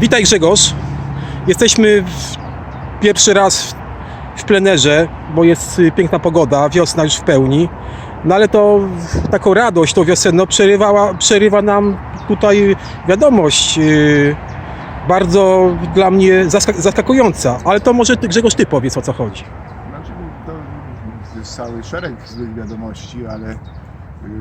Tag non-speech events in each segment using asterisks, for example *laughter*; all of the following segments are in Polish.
Witaj Grzegorz. Jesteśmy pierwszy raz w, plenerze, bo jest y, piękna pogoda, wiosna już w pełni. No ale to taką radość, tą wiosenną przerywała, przerywa nam tutaj wiadomość y, bardzo dla mnie zaskak- zaskakująca. Ale to może Grzegorz ty powiedz o co chodzi. Znaczy, to jest cały szereg złych wiadomości, ale y,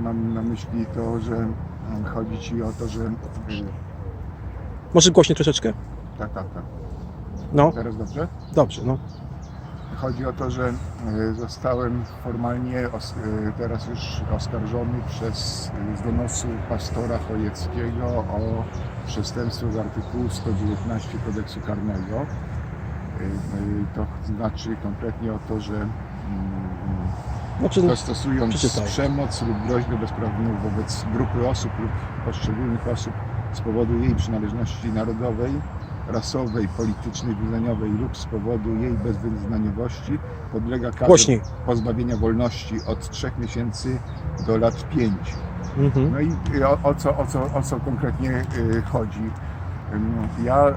mam na myśli to, że chodzi ci o to, że. Może głośniej troszeczkę? Tak, tak, tak. No, Teraz dobrze? dobrze, no. Chodzi o to, że y, zostałem formalnie os- y, teraz już oskarżony przez y, z donosu pastora Chojeckiego o przestępstwo z artykułu 119 kodeksu karnego. Y, y, To znaczy konkretnie o to, że mm, Znaczy, to stosując przeczytaj. przemoc lub groźbę bezprawną wobec grupy osób lub poszczególnych osób z powodu jej przynależności narodowej, rasowej, politycznej, wyznaniowej lub z powodu jej bezwyznaniowości podlega karze Głośniej. pozbawienia wolności od 3 miesięcy do lat 5. mhm. No i y, o, o, co, o, co, o co konkretnie y, chodzi? Ja y,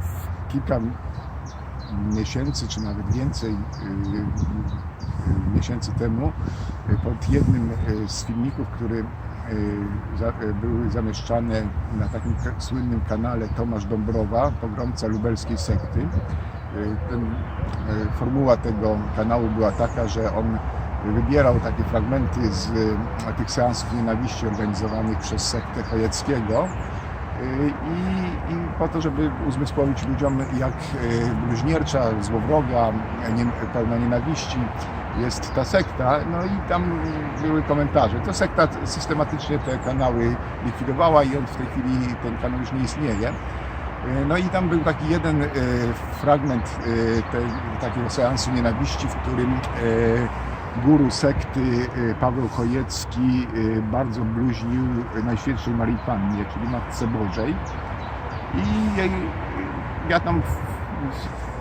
w kilka miesięcy, czy nawet więcej y, y, miesięcy temu pod jednym z filmików, który były zamieszczane na takim słynnym kanale Tomasz Dąbrowa, pogromca lubelskiej sekty. Y, Ten, y, formuła tego kanału była taka, że on wybierał takie fragmenty z y, tych seansów nienawiści organizowanych przez sektę Chojeckiego y, i, i po to, żeby uzmysłowić ludziom, jak y, bluźniercza, złowroga, nie, pełna nienawiści jest ta sekta. No i tam były komentarze. To sekta systematycznie te kanały likwidowała i on w tej chwili, ten kanał już nie istnieje. No i tam był taki jeden y, fragment y, tej, takiego seansu nienawiści, w którym y, guru sekty Paweł Chojecki bardzo bluźnił Najświętszej Marii Pannie, czyli Matce Bożej. I jej, ja tam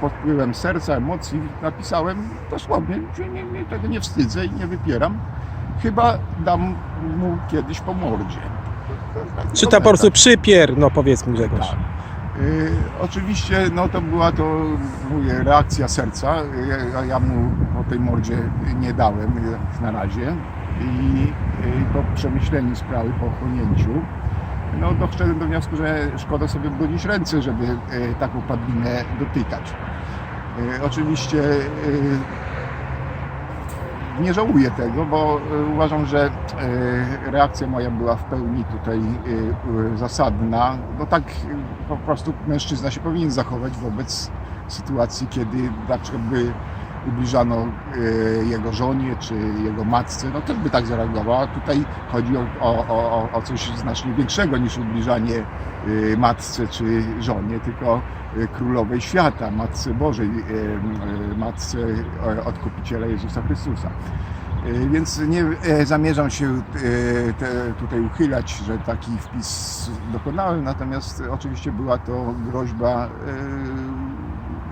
pod wpływem serca, emocji napisałem dosłownie, że nie, nie, tego nie wstydzę i nie wypieram. Chyba dam mu kiedyś po mordzie. Czy tam po prostu przypier, no powiedzmy Grzegorz. Tak. Y, oczywiście no to była to mówię, reakcja serca. Ja, ja mu o tej mordzie nie dałem na razie. I y, po przemyśleniu sprawy, po chłonięciu, no doszedłem do wniosku, że szkoda sobie brudzić ręce, żeby y, taką padlinę dotykać. Y, Oczywiście y, nie żałuję tego, bo uważam, że reakcja moja była w pełni tutaj zasadna. No tak po prostu mężczyzna się powinien zachować wobec sytuacji, kiedy na przykład by ubliżano y, jego żonie czy jego matce, no też by tak zareagował. A tutaj chodzi o, o, o, coś znacznie większego niż ubliżanie y, matce czy żonie, tylko y, królowej świata, Matce Bożej, Matce Odkupiciela Jezusa Chrystusa. Więc nie e, zamierzam się e, te, tutaj uchylać, że taki wpis dokonałem, natomiast oczywiście była to groźba, e,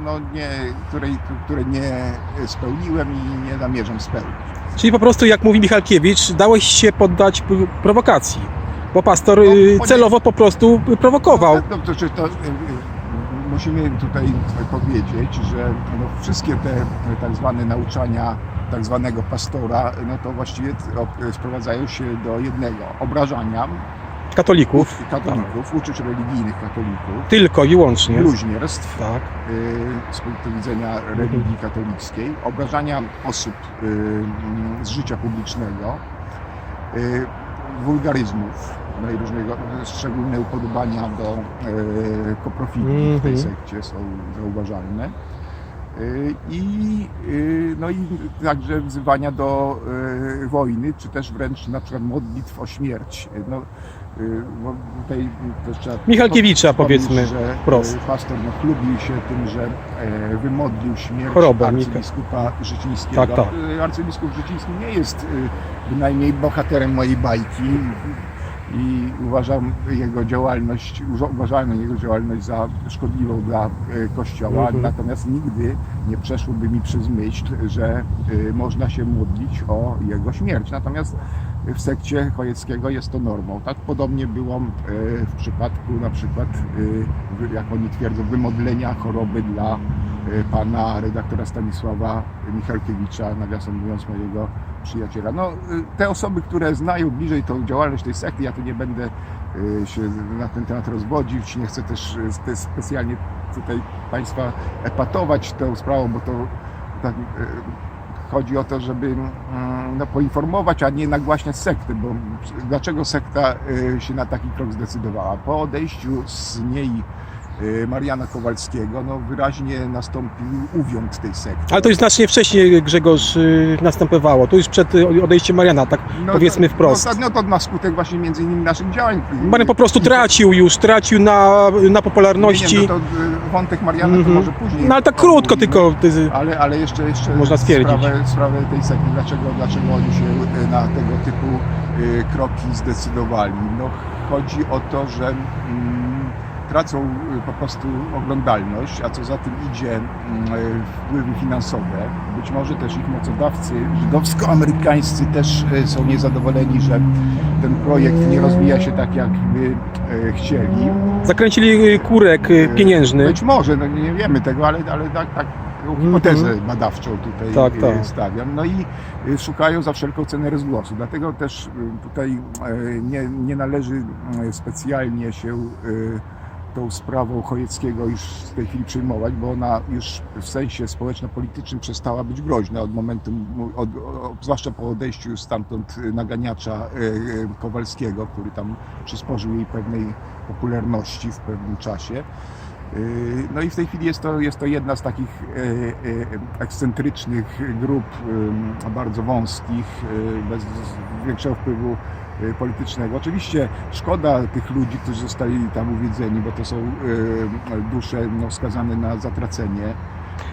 no nie, której, której nie spełniłem i nie zamierzam spełnić. Czyli po prostu, jak mówi Michalkiewicz, dałeś się poddać prowokacji. Bo pastor y, No, celowo po prostu prowokował. No, to, to, to, e, e, musimy tutaj powiedzieć, że no, wszystkie te tak zwane nauczania tak zwanego pastora, no to właściwie sprowadzają się do jednego, obrażania Katolików. katolików, uczuć religijnych katolików, Tylko i łącznie. bluźnierstw Tak. y, z punktu widzenia religii katolickiej, obrażania osób y, z życia publicznego, y, wulgaryzmów, najróżnego, szczególne upodobania do y, koprofilii w tej Mhm. sekcie są zauważalne. I, y, no i także wzywania do y, wojny, czy też wręcz na przykład modlitw o śmierć. No, y, tutaj też trzeba Michalkiewicza, powiedzmy, że wprost. pastor no, chlubił się tym, że e, wymodlił śmierć Chorobę, arcybiskupa Życińskiego. Tak, tak. Arcybiskup Życiński nie jest bynajmniej bohaterem mojej bajki i uważam jego działalność, uważałem jego działalność za szkodliwą dla e, Kościoła, Mhm. natomiast nigdy nie przeszłoby mi przez myśl, że e, można się modlić o jego śmierć. Natomiast w sekcie Chojeckiego jest to normą. Tak podobnie było e, w przypadku na przykład, e, jak oni twierdzą, wymodlenia choroby dla e, pana redaktora Stanisława Michalkiewicza, nawiasem mówiąc mojego przyjaciela. No, te osoby, które znają bliżej tą działalność tej sekty, ja tu nie będę się na ten temat rozwodzić, nie chcę też spe- specjalnie tutaj Państwa epatować tą sprawą, bo to tak, chodzi o to, żeby mm, no, poinformować, a nie nagłaśniać sekty, bo dlaczego sekta e, się na taki krok zdecydowała? Po odejściu z niej Mariana Kowalskiego, no wyraźnie nastąpił uwiąd tej sekty. Ale to już znacznie wcześniej Grzegorz y, następowało. To już przed y, odejściem Mariana, tak No powiedzmy to, wprost. No, to, no to na skutek właśnie między innymi naszych działań. Marian po prostu tracił już, tracił na, na popularności. Nie, nie, no to wątek Mariana to Mhm. może później. No ale tak krótko tylko. ty- Ale, ale jeszcze, jeszcze Można stwierdzić. Sprawę, sprawę tej sekty, dlaczego, dlaczego oni się na tego typu kroki zdecydowali. No, chodzi o to, że mm, tracą e, po prostu oglądalność, a co za tym idzie mm, e, wpływy finansowe. Być może też ich mocodawcy żydowsko-amerykańscy też e, są niezadowoleni, że ten projekt nie rozwija się tak, jakby e, chcieli. Zakręcili y, kurek y, pieniężny. Być może, no nie wiemy tego, ale, ale tak, tak hipotezę badawczą tutaj. Tak, tak. stawiam. No i szukają za wszelką cenę rozgłosu. Dlatego też tutaj nie, nie należy specjalnie się tą sprawą Chojeckiego już w tej chwili przejmować, bo ona już w sensie społeczno-politycznym przestała być groźna od momentu, od, zwłaszcza po odejściu stamtąd e, naganiacza e, e, Kowalskiego, który tam przysporzył jej pewnej popularności w pewnym czasie. Yy, No i w tej chwili jest to, jest to jedna z takich e, e, ekscentrycznych grup, bardzo wąskich, bez większego wpływu politycznego. Oczywiście szkoda tych ludzi, którzy zostali tam uwiedzeni, bo to są dusze no, skazane na zatracenie.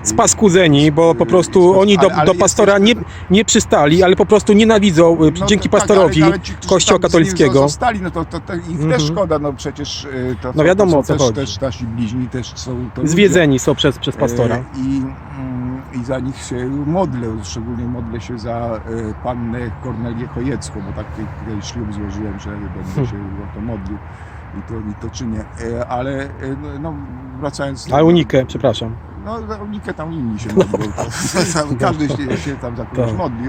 Spaskudzeni, bo po prostu oni do, Ale- ale do pastora nie, nie przystali, ale po prostu nienawidzą y, No dzięki to tak, pastorowi ale- ale ci, którzy Kościoła tam z nim katolickiego. Zostali, no to, to, to ich Mhm. też szkoda, no przecież e, to, No wiadomo, to o są co też, chodzi. też nasi bliźni, też są to ludzie. Zwiedzeni są przez, przez pastora. E, I, mm, I za nich się modlę, szczególnie modlę się za e, pannę Kornelię Chojecką, bo tak tutaj ślub złożyłem, że będę Hmm. się o to modlił i to, i to czynię. E, Ale e, no, no, wracając. A unikę, przepraszam. No, za unikę tam inni się modlą. Tam *laughs* Każdy się, się tam za kogoś Tak. modli,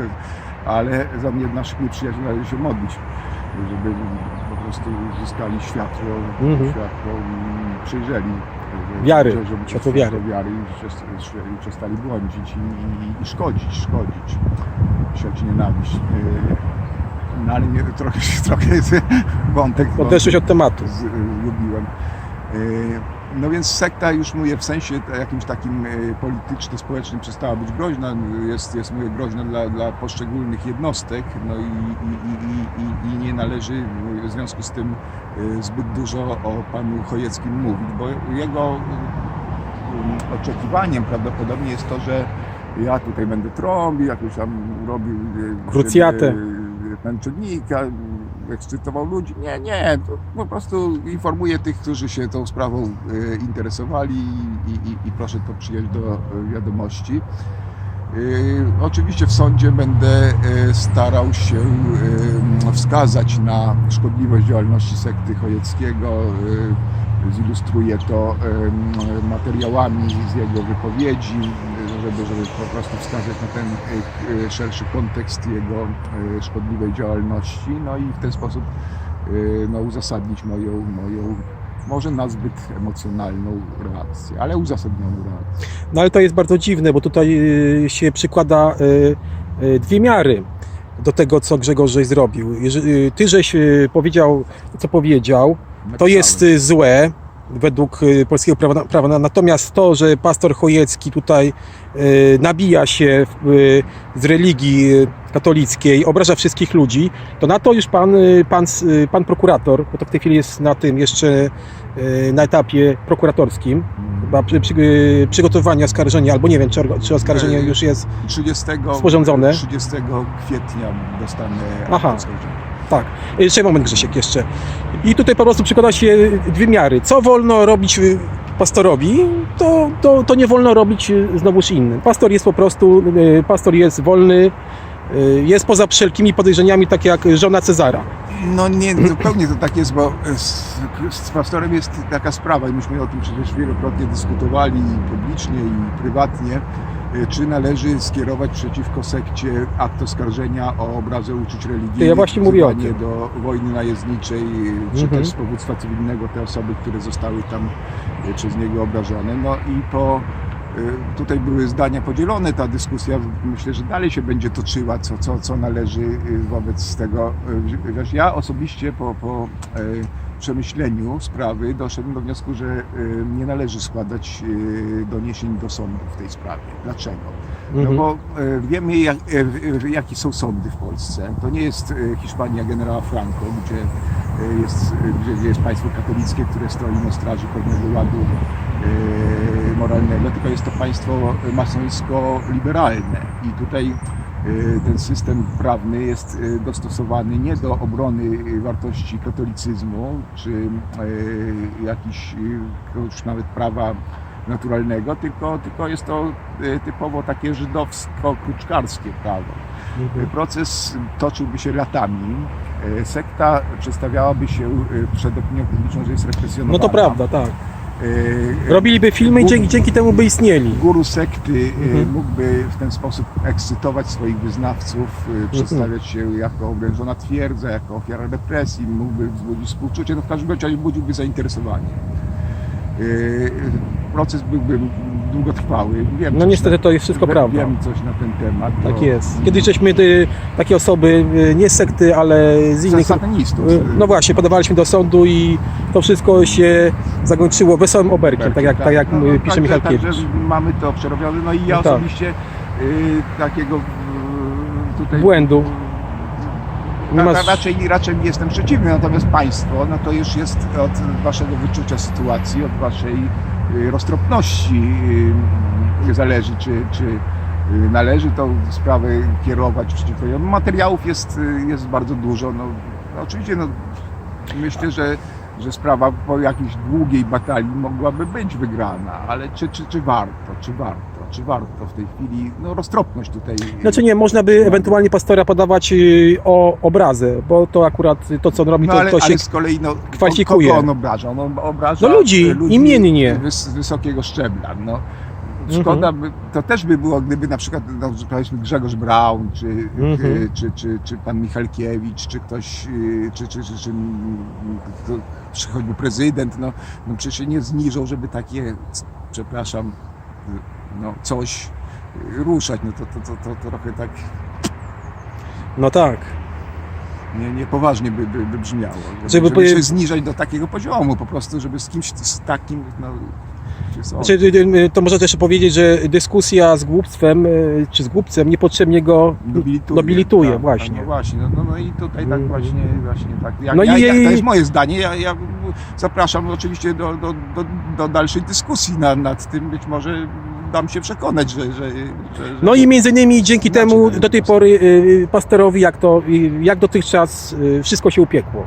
ale za mnie naszych przyjaciół należy się modlić, żeby po prostu zyskali światło, Mhm. światło mm, przyjrzeli. żeby- Wiary, żeby- żeby światło wiary. wiary i przes- i przestali błądzić i, i, i szkodzić, szkodzić, siać nienawiść. Yy, No ale nie, trochę, *laughs* trochę wątek Odeszłeś od tematu. z, lubiłem. Yy, No więc sekta już mówię w sensie jakimś takim yy, politycznym, społecznym przestała być groźna, jest, jest mówię, groźna dla, dla poszczególnych jednostek no i, i, i, i, i nie należy w związku z tym yy, zbyt dużo o panu Chojeckim mówić, bo jego yy, oczekiwaniem prawdopodobnie jest to, że ja tutaj będę trąbił, jakoś tam robił yy, Krucjatę. męczennika, ekscytował ludzi. Nie, nie, to po prostu informuję tych, którzy się tą sprawą e, interesowali i, i, i proszę to przyjąć do e, wiadomości. E, Oczywiście w sądzie będę starał się wskazać na szkodliwość działalności sekty Chojeckiego. Zilustruję to materiałami z jego wypowiedzi, żeby, żeby po prostu wskazać na ten e, e, szerszy kontekst jego e, szkodliwej działalności, no i w ten sposób no, uzasadnić moją, moją może nazbyt emocjonalną reakcję, ale uzasadnioną reakcję. No ale to jest bardzo dziwne, bo tutaj się przykłada dwie miary do tego, co Grzegorz żeś zrobił. Ty żeś powiedział, co powiedział, to Napisałem. jest y, złe według y, polskiego prawa, prawa. Natomiast to, że pastor Chojecki tutaj y, nabija się y, z religii katolickiej, obraża wszystkich ludzi, to na to już pan, pan, pan prokurator, bo to w tej chwili jest na tym jeszcze na etapie prokuratorskim, chyba przy, przy, przygotowania oskarżenia, albo nie wiem, czy, czy oskarżenie już jest 30, Sporządzone. 30 kwietnia dostanę Aha. oskarżenie. Tak. Jeszcze moment Grzesiek jeszcze. I tutaj po prostu przykłada się dwie miary. Co wolno robić y, pastorowi, to, to, to nie wolno robić y, znowuż innym. Pastor jest po prostu, y, pastor jest wolny jest poza wszelkimi podejrzeniami, tak jak żona Cezara. No nie, zupełnie to tak jest, bo z, z pastorem jest taka sprawa i myśmy o tym przecież wielokrotnie dyskutowali i publicznie i prywatnie, czy należy skierować przeciwko sekcie akt oskarżenia o obrazę uczuć religijnych, ja właśnie mówię o tym. do wojny najezdniczej, y, czy Mhm. też z powództwa cywilnego te osoby, które zostały tam y, przez niego obrażone. No i po Tutaj były zdania podzielone, ta dyskusja myślę, że dalej się będzie toczyła, co, co, co należy wobec tego. Wiesz, ja osobiście po, po przemyśleniu sprawy doszedłem do wniosku, że y, nie należy składać y, doniesień do sądu w tej sprawie. Dlaczego? No Mhm. bo y, wiemy, jak, jakie są sądy w Polsce. To nie jest Hiszpania generała Franco, gdzie jest, gdzie jest państwo katolickie, które stoi na straży pewnego ładu moralnego, tylko jest to państwo masońsko-liberalne. I tutaj ten system prawny jest y, dostosowany nie do obrony y, wartości katolicyzmu, czy y, jakichś y, już nawet prawa naturalnego, tylko, tylko jest to y, typowo takie żydowsko-kruczkarskie prawo. Mhm. Proces toczyłby się latami. Y, Sekta przedstawiałaby się y, przed opinią publiczną, że jest represjonowana. No to prawda, tak. Y, Robiliby filmy i dzięki, dzięki temu by istnieli. Guru sekty y, Mhm. mógłby w ten sposób ekscytować swoich wyznawców, y, przedstawiać się jako oblężona twierdza, jako ofiara represji, mógłby wzbudzić współczucie, no w każdym razie budziłby zainteresowanie. Y, Proces byłby długotrwały. Wiem No niestety na, to jest wszystko wiem, prawda. Wiem coś na ten temat. Tak to- jest. Kiedyś żeśmy y, takie osoby, y, nie z sekty, ale z innych... satanistów. y, No właśnie, podawaliśmy do sądu i to wszystko się zakończyło wesołym oberkiem, tak jak, tak jak No, no, pisze także- Michalkiewicz. Także mamy to przerobione. No i ja No tak. osobiście y, takiego tutaj Błędu. Nie masz- Raczej, raczej jestem przeciwny, natomiast państwo, no to już jest od waszego wyczucia sytuacji, od waszej roztropności y, zależy, czy, czy y, należy tą sprawę kierować przeciwko niemu. Materiałów jest, y, jest bardzo dużo. No oczywiście no, myślę, że, że sprawa po jakiejś długiej batalii mogłaby być wygrana, ale czy, czy, czy warto, czy warto, czy warto w tej chwili, no roztropność tutaj. y, Znaczy nie, można by ewentualnie pastora podawać y, o obrazę, bo to akurat y, to, co on robi, No to, ale, to się... ale z kolei no, kwalifikuje. Kogo on obraża? On obraża No ludzi, imiennie. Wys, wysokiego szczebla. No. Szkoda, by, to też by było, gdyby na przykład no, powiedzmy Grzegorz Braun, czy, Mhm. e, czy, czy, czy pan Michalkiewicz, czy ktoś, e, czy, czy, czy, czy mm, to, czy choćby prezydent, no, no przecież się nie zniżą, żeby takie, c- przepraszam, no, coś ruszać. No to, to, to, to, trochę tak No tak. nie, niepoważnie by, by, by brzmiało. Żeby, Żeby żeby, poje- się zniżać do takiego poziomu, po prostu, żeby z kimś z takim, no, są. Znaczy, y, y, to można też powiedzieć, że dyskusja z głupstwem, y, czy z głupcem niepotrzebnie go nobilituje. nobilituje, tak, właśnie. No właśnie, no, no, no i tutaj tak Mhm. właśnie, właśnie tak. Ja, No ja, i- ja, to jest moje zdanie, ja, ja zapraszam oczywiście do, do, do, do dalszej dyskusji nad, nad tym, być może dam się przekonać, że... że, że, że No i między innymi dzięki temu do tej pory y, pastorowi, jak to, y, jak dotychczas y, wszystko się upiekło.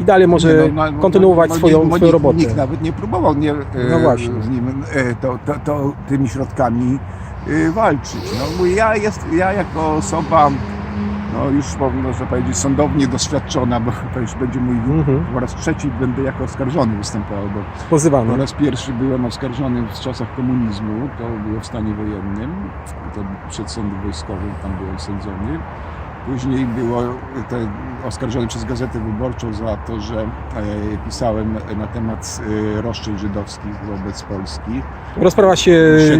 I dalej może Nie, no, no, kontynuować no, no, swoją, nikt- swoją robotę. Nikt nawet nie próbował nie, e, No właśnie. z nim e, to, to, to, tymi środkami e, walczyć. No, ja, jest, ja jako osoba, no już mo- można powiedzieć, sądownie doświadczona, bo *laughs* to już będzie mój Mhm. po raz trzeci będę jako oskarżony występował, bo po Pozywany. raz pierwszy byłem oskarżony w czasach komunizmu, to było w stanie wojennym, to przed sądem wojskowym tam byłem sądzony. Później było te, oskarżony przez Gazetę Wyborczą za to, że e, pisałem na temat e, roszczeń żydowskich wobec Polski. Rozprawa się,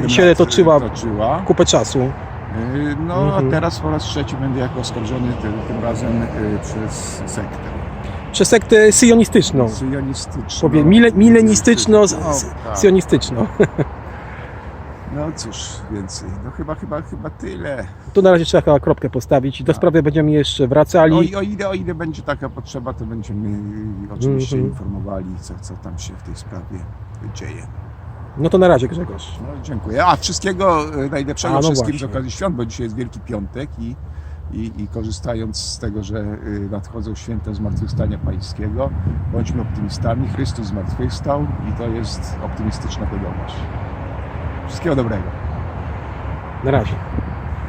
się toczyła toczyła. kupę czasu. E, No Mhm. a teraz po raz trzeci będę jako oskarżony tym, tym razem e, przez sektę. Przez sektę syjonistyczną. Syjonistyczną. Powie, mile, milenistyczno, No, tak. *laughs* No cóż, więcej. No chyba, chyba, chyba tyle. Tu na razie trzeba chyba kropkę postawić. Do Tak. sprawy będziemy jeszcze wracali. O, i- o, ile, o ile będzie taka potrzeba, to będziemy oczywiście Mhm. informowali, co, co tam się w tej sprawie dzieje. No to na razie Grzegorz. No, dziękuję. A wszystkiego e, najlepszego A, no wszystkim właśnie. z okazji świąt, bo dzisiaj jest Wielki Piątek i, i, i korzystając z tego, że y, nadchodzą święta Zmartwychwstania Pańskiego, bądźmy optymistami. Chrystus zmartwychwstał i to jest optymistyczna wiadomość. Wszystkiego dobrego. Na razie.